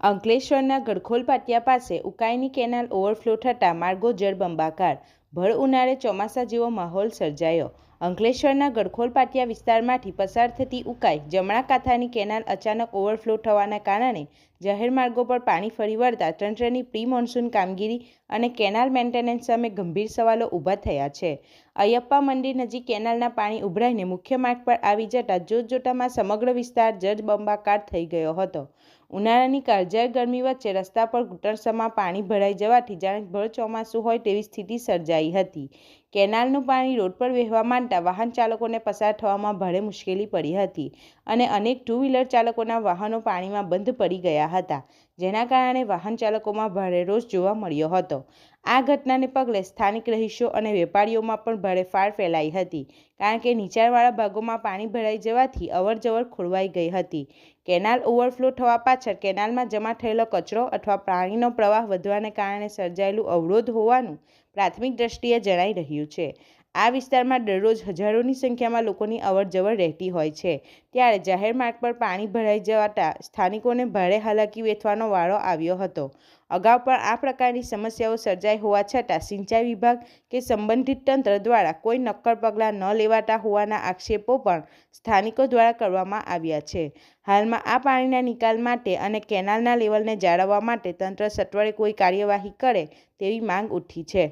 અંકલેશ્વરના ગડખોલ પાટિયા પાસે ઉકાઈની canal overflow થતાં માર્ગો જળબંબાકાર. ભર ઉનાળે ચોમાસા જેવો માહોલ સર્જાયો. અંકલેશ્વરના ગડખોલ પાટિયા વિસ્તારમાંથી પસાર થતી ઉકાઈ જમણા કાંઠાની કેનાલ અચાનક ઓવરફ્લો થવાના કારણે જાહેર માર્ગો પર પાણી ફરી વળતા તંત્રની પ્રી મોન્સૂન કામગીરી અને કેનાલ મેન્ટેનન્સ સામે ગંભીર સવાલો ઊભા થયા છે. અયપ્પા મંદિર નજીક કેનાલના પાણી ઉભરાઈને મુખ્ય માર્ગ પર આવી જતા જોતજોતામાં સમગ્ર વિસ્તાર જળબંબાકાર થઈ ગયો હતો. ઉનાળાની કાળઝાળ ગરમી વચ્ચે રસ્તા પર ઘૂંટણસમાં પાણી ભરાઈ જવાથી જાણે ભર ચોમાસું હોય તેવી સ્થિતિ સર્જાઈ. હતી. કેનાલનું પાણી રોડ પર વહેવા માંડતા વાહન ચાલકોને પસાર થવામાં ભારે મુશ્કેલી પડી હતી અને અનેક ટુ વ્હીલર ચાલકોના વાહનો પાણીમાં બંધ પડી ગયા હતા, જેના કારણે વાહન ચાલકોમાં ભારે રોષ જોવા મળ્યો હતો. આ ઘટનાને પગલે સ્થાનિક રહીશો અને વેપારીઓમાં પણ ભારે ફાળ ફેલાઈ હતી, કારણ કે નીચાણવાળા ભાગોમાં પાણી ભરાઈ જવાથી અવરજવર ખોરવાઈ ગઈ હતી. કેનાલ ઓવરફ્લો થવા પાછળ કેનાલમાં જમા થયેલો કચરો અથવા પાણીનો પ્રવાહ વધવાને કારણે સર્જાયેલું અવરોધ હોવાનું પ્રાથમિક દ્રષ્ટિએ જણાઈ રહ્યું છે. આ વિસ્તારમાં દરરોજ હજારોની સંખ્યામાં લોકોની અવરજવર રહેતી હોય છે. ત્યારે જાહેર માર્ગ પર પાણી ભરાઈ જવાતા સ્થાનિકોને ભારે હાલાકી વેઠવાનો વારો આવ્યો હતો. અગાઉ પણ આ પ્રકારની સમસ્યાઓ સર્જાઈ હોવા છતાં સિંચાઈ વિભાગ કે સંબંધિત તંત્ર દ્વારા કોઈ નક્કર પગલાં ન લેવાતા હોવાના આક્ષેપો પણ સ્થાનિકો દ્વારા કરવામાં આવ્યા છે. હાલમાં આ પાણીના નિકાલ માટે અને કેનાલના લેવલને જાળવવા માટે તંત્ર સત્વરે કોઈ કાર્યવાહી કરે તેવી માંગ ઉઠી છે.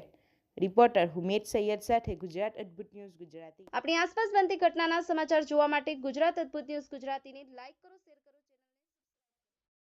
રિપોર્ટર હુમેદ સૈયદ સાથે ગુજરાત અદ્ભુત ન્યૂઝ ગુજરાતી. આપણી આસપાસ બનતી ઘટનાના સમાચાર જોવા માટે ગુજરાત અદ્ભુત ન્યૂઝ ગુજરાતીને લાઈક કરો